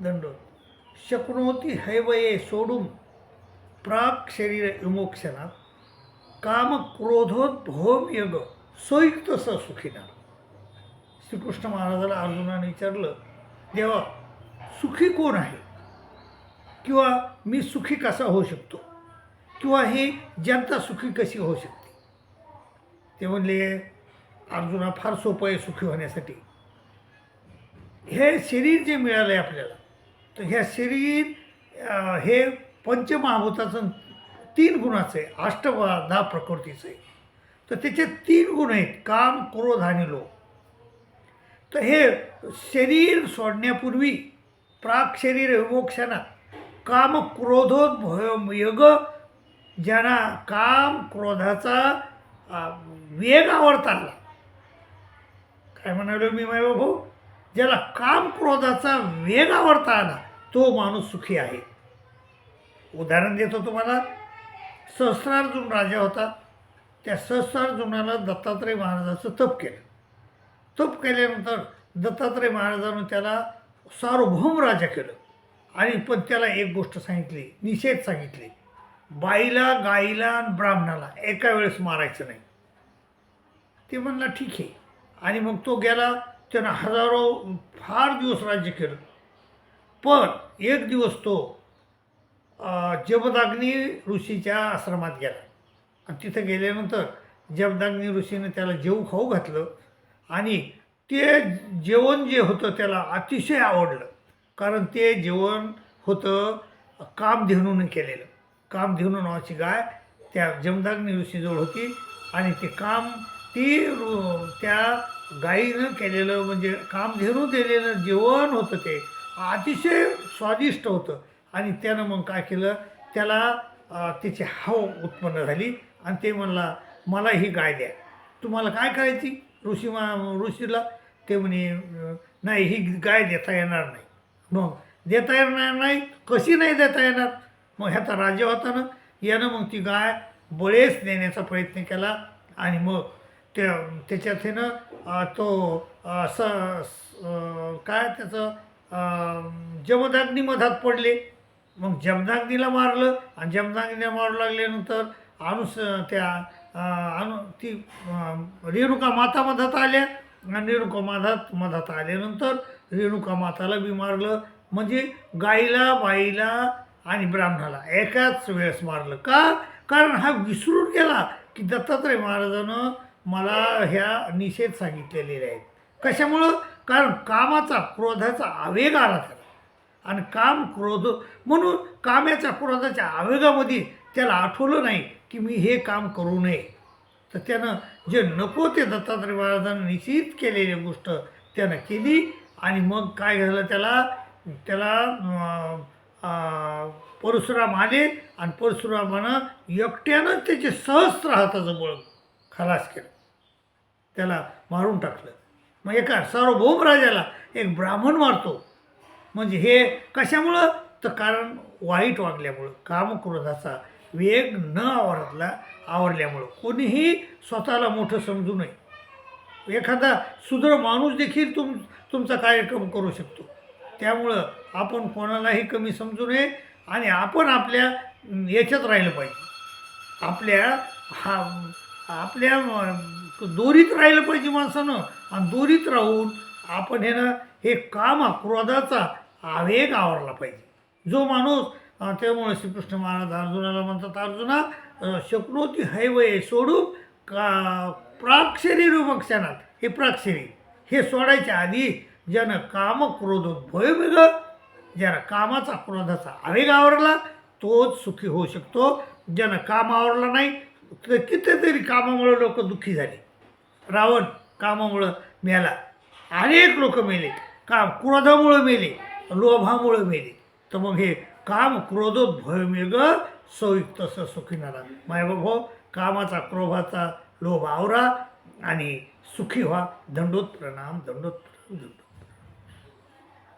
दंडो. शक्नोती हैवये सोडून प्राक शरीर विमोक्षणा काम क्रोधोद्भव यग. सोयुक्त स सुखीना. श्रीकृष्ण महाराजाला अर्जुनाने विचारलं देवा सुखी कोण आहे? किंवा मी सुखी कसा होऊ शकतो? किंवा ही जनता सुखी कशी होऊ शकते? ते म्हणले अर्जुना फार सोपं आहे सुखी होण्यासाठी. हे शरीर जे मिळालं आहे आपल्याला तर ह्या शरीर हे पंचमहाभूताचं तीन गुणाचं आहे अष्टधा प्रकृतीचं आहे. तर त्याचे तीन गुण आहेत काम क्रोध आणि लोभ. तर हे शरीर सोडण्यापूर्वी प्राक शरीर विमोक्षणा काम क्रोधोद्भव योग ज्यांना काम क्रोधाचा वेग आवडता आला काय म्हणालो मी माय भाऊ ज्याला काम क्रोधाचा वेग आवडता आला तो माणूस सुखी आहे. उदाहरण देतो तुम्हाला. सहस्रार्जुन राजा होता. त्या सहस्रार्जुनाला दत्तात्रय महाराजाचं तप केलं. तप केल्यानंतर दत्तात्रय महाराजानं त्याला सार्वभौम राजा केलं. आणि पण त्याला एक गोष्ट सांगितली निषेध सांगितली. बाईला गाईला आणि ब्राह्मणाला एका वेळेस मारायचं नाही. ते म्हणला ठीक आहे. आणि मग तो गेला. त्यानं हजारो फार दिवस राज्य केलं. पण एक दिवस तो जबदाग्नी ऋषीच्या आश्रमात गेला. आणि तिथं गेल्यानंतर जमदाग्नी ऋषीनं त्याला जेऊ खाऊ घातलं. आणि ते जेवण जे होतं त्याला अतिशय आवडलं. कारण ते जेवण होतं कामधेनूनं केलेलं. कामधेनू नावाची गाय त्या जमदाग्नी ऋषीजवळ होती. आणि ते काम ती त्या गाईनं केलेलं म्हणजे कामधेनू दिलेलं जेवण होतं ते. अतिशय स्वादिष्ट होतं. आणि त्यानं मग काय केलं त्याला त्याची हाव उत्पन्न झाली आणि ते म्हणला मला ही गाय द्या. तुम्हाला काय करायची? ऋषी मा ऋषीला ते म्हणे नाही ही गाय देता येणार नाही. मग देता येणार नाही? कशी नाही देता येणार? मग ह्याचा राजा होता ना यानं मग ती गाय बळेच देण्याचा प्रयत्न केला आणि मग त्या त्याच्यात हे ना तो स काय त्याचं जमदाग्नी मधात पडले. मग जमदाग्नीला मारलं आणि जमदाग्नीला मारू लागल्यानंतर अनुस त्या अनु ती रेणुका माता मधात आल्या. आणि रेणुका माधात मधात आल्यानंतर रेणुका माताला बी मारलं. म्हणजे गाईला बाईला आणि ब्राह्मणाला एकाच वेळेस मारलं. का? कारण हा विसरून गेला की दत्तात्रय महाराजानं मला ह्या निषेध सांगितलेले आहेत. कशामुळं? कारण कामाचा क्रोधाचा आवेग आला त्याला. आणि काम क्रोध म्हणून कामाच्या क्रोधाच्या आवेगामध्ये त्याला आठवलं नाही की मी हे काम करू नये. तर त्यानं जे नको ते दत्तात्रय महाराजांना निश्चित केलेली गोष्ट त्यानं केली आणि मग काय झालं त्याला? त्याला परशुराम आले आणि परशुरामानं एकट्यानं त्याचे सहस्त्र हाताचं बळ खलास केलं. त्याला मारून टाकलं. मग एका सार्वभौम राजाला एक ब्राह्मण मारतो. म्हणजे हे कशामुळं? तर कारण वाईट वागल्यामुळं कामक्रोधाचा वेग न आवरतला आवरल्यामुळं. कोणीही स्वतःला मोठं समजू नये. एखादा सुदृढ माणूस देखील तुम तुमचा कार्यक्रम करू शकतो. त्यामुळं आपण कोणालाही कमी समजू नये आणि आपण आपल्या याच्यात राहिलं पाहिजे. आपल्या हा आपल्या दोरीत राहिलं पाहिजे माणसानं. आणि दोरीत राहून आपण हे ना हे काम क्रोधाचा आवेग आवरला पाहिजे. जो माणूस त्यामुळे श्रीकृष्ण महाराज अर्जुनाला म्हणतात अर्जुना अं, शक्नोती हैवये सोडून का प्राक्षरी रुमक्षणात हे प्राक्षरी हे सोडायच्या आधी ज्यानं काम क्रोध भय वेग ज्यानं कामाचा क्रोधाचा आवेग आवरला तोच सुखी होऊ शकतो. ज्यानं काम आवरला नाही कितीतरी कामामुळं लोक दुःखी झाले. रावण कामामुळं मेला. अनेक लोक मेले. काम क्रोधामुळं मेले. लोभामुळं मेले. तर मग हे काम क्रोधोत भयमेग सौयुक्त स सुखीनारा. मायबाभाऊ हो, कामाचा क्रोभाचा लोभ आवरा आणि सुखी व्हा. दंडोत प्रणाम दंडोत प्रणाम दंडोत